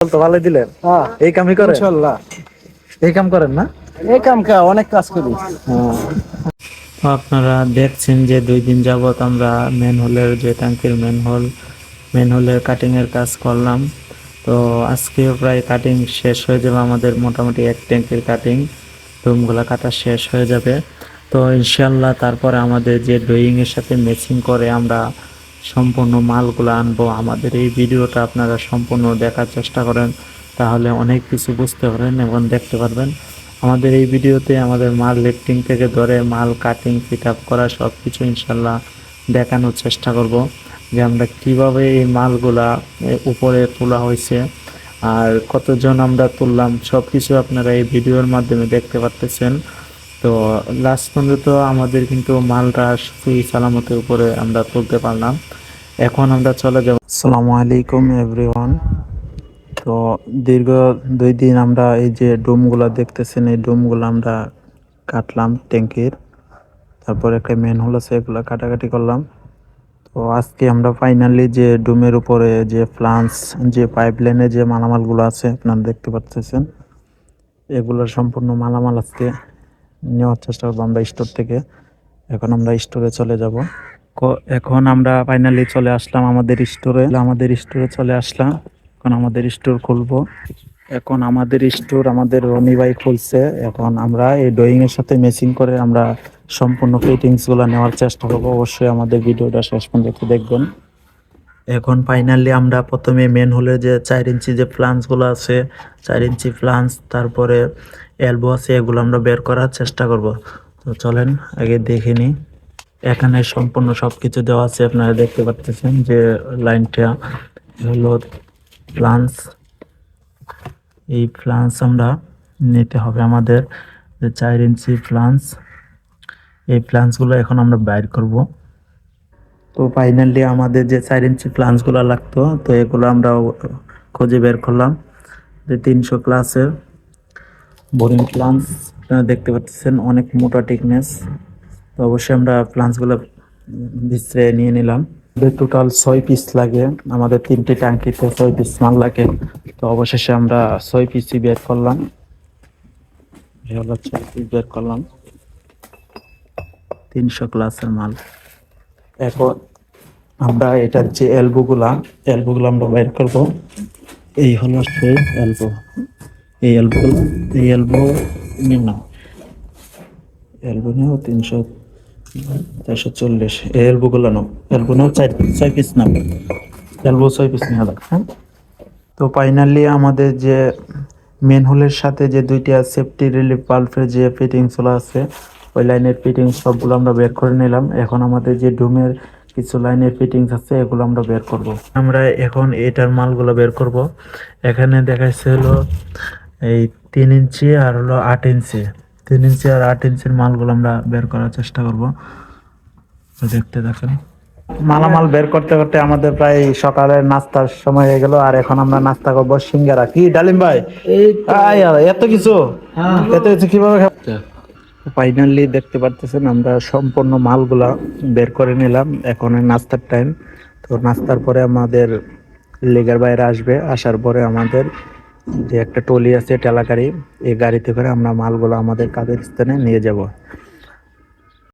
তো ভালো দিলেন? হ্যাঁ। এই কামই করেন? ইনশাল্লাহ। এই কাম করেন না? এই কাম কা অনেক কাজ করি। আপনারা দেখছেন যে দুই দিন যাবত আমরা মেন হোলের যে ট্যাঙ্কির মেন হোল মেন হোলের কাটিং এর কাজ করলাম। তো আজকে প্রায় কাটিং শেষ হয়ে যাবে আমাদের মোটামুটি এক ট্যাঙ্কির কাটিং রুমগুলো কাটা শেষ হয়ে যাবে। তো ইনশাল্লাহ তারপরে আমাদের যে ড্রয়িং এর সাথে ম্যাচিং করে আমরা সম্পূর্ণ মালগুলো আনব। আমাদের এই ভিডিওটা আপনারা সম্পূর্ণ দেখার চেষ্টা করেন, তাহলে অনেক কিছু বুঝতে পারেন এবং দেখতে পারবেন। আমাদের এই ভিডিওতে আমাদের মাল লিফটিং থেকে ধরে, মাল কাটিং ফিট আপ করা সব কিছু ইনশাল্লাহ দেখানোর চেষ্টা করব যে আমরা কীভাবে এই মালগুলা উপরে তোলা হয়েছে আর কতজন আমরা তুললাম সব কিছু আপনারা এই ভিডিওর মাধ্যমে দেখতে পারতেছেন। তো লাস্ট পর্যন্ত আমাদের কিন্তু মালটা সুই সালামতের উপরে আমরা তুলতে পারলাম। এখন আমরা চলে যাব। আসসালামু আলাইকুম এভরিওয়ান তো দীর্ঘ দুই দিন আমরা এই যে ডোমগুলো দেখতেছেন, এই ডোমগুলো আমরা কাটলাম ট্যাঙ্কির। তারপর একটা মেন হোল আছে, এগুলো কাটাকাটি করলাম। তো আজকে আমরা ফাইনালি যে ডোমের উপরে যে ফ্লান্স যে পাইপ লাইনে যে মালামালগুলো আছে, আপনারা দেখতে পাচ্ছেন এগুলোর সম্পূর্ণ মালামাল আজকে নেওয়ার চেষ্টা করব আমরা স্টোর থেকে। এখন আমরা স্টোরে চলে যাব। এখন আমরা ফাইনালি চলে আসলাম আমাদের স্টোরে আমাদের স্টোরে চলে আসলাম। এখন আমাদের স্টোর খুলবো। এখন আমাদের স্টোর আমাদের রনি ভাই খুলছে। এখন আমরা এই ড্রয়িং এর সাথে ম্যাচিং করে আমরা সম্পূর্ণ ফিটিংসগুলো নেওয়ার চেষ্টা করব। অবশ্যই আমাদের ভিডিওটা শেষ পর্যন্ত দেখবেন। এখন ফাইনালি আমরা প্রথমে মেন হলে যে চার ইঞ্চি যে ফ্লান্সগুলো আছে, চার ইঞ্চি ফ্লান্স তারপরে এলবো আছে, এগুলো আমরা বের করার চেষ্টা করব। তো চলেন, আগে দেখে নিই। এখানে সম্পূর্ণ সব কিছু দেওয়া আছে, আপনারা দেখতে পাচ্ছেন যে লাইনটা হলো ফ্লান্স এই ফ্লান্স আমরা নিতে হবে আমাদের যে চার ইঞ্চি ফ্লান্স এই ফ্লান্সগুলো এখন আমরা বাইর করব। তো ফাইনালি আমাদের যে চার ইঞ্চি ফ্লান্সগুলো লাগতো, তো এগুলো আমরা খুঁজে বের করলাম। যে তিনশো ক্লাসের বোরিং ফ্লান্স আপনারা দেখতে পাচ্ছেন অনেক মোটা টিকনেস তো অবশ্যই আমরা ফ্লান্সগুলো ভিতরে নিয়ে নিলাম। টোটাল ছয় পিস লাগে, আমাদের তিনটি ট্যাঙ্কিতে ছয় পিস মাল লাগে। তো অবশেষে আমরা ছয় পিসই বের করলাম। ছয় পিস বের করলাম। তিনশো ক্লাসের মাল। এখন আমরা এটার যে এলবোগুলা, এলবোগুলো আমরা বের করব। এই হলো সেই এলবো। এই এলবোগুলো, এই এলবো না এলবো নিয়েও তিনশো, চারশো চল্লিশ। এই এলবোগুলো নাও। এলবো নাও চার, ছয় পিস নাও। এলবো ছয় পিস নেওয়া যাক হ্যাঁ? তো ফাইনালি আমাদের যে মেন হোলের সাথে যে দুইটা সেফটি রিলিফ বাল্বের যে ফিটিংসগুলো আছে ওই লাইনের ফিটিংস সবগুলো আমরা বের করে নিলাম। এখন আমাদের যে ডুমের কিছু লাইনের ফিটিংস আছে এগুলো আমরা বের করব। আমরা এখন এটার মালগুলো বের করব। এখানে দেখাচ্ছে হলো এই তিন ইঞ্চি আর হলো আট ইঞ্চি। তিন ইঞ্চি আর আট ইঞ্চির মালগুলো আমরা বের করার চেষ্টা করব। দেখতে দেখেন। মালামাল বের করতে করতে আমাদের প্রায় সকালের নাস্তার সময় হয়ে গেল। আর এখন আমরা নাস্তা করব সিঙ্গারা। কি ডালিম ভাই? এত কিছু? এত কিছু কীভাবে ফাইনালি দেখতে পারতেছেন, আমরা সম্পূর্ণ মালগুলা বের করে নিলাম। এখন নাস্তার টাইম তো নাস্তার পরে আমাদের লেগার বাইরে আসবে। আসার পরে আমাদের যে একটা টলি আছে টেলা গাড়ি এই গাড়িতে করে আমরা মালগুলো আমাদের কাজের স্থানে নিয়ে যাব।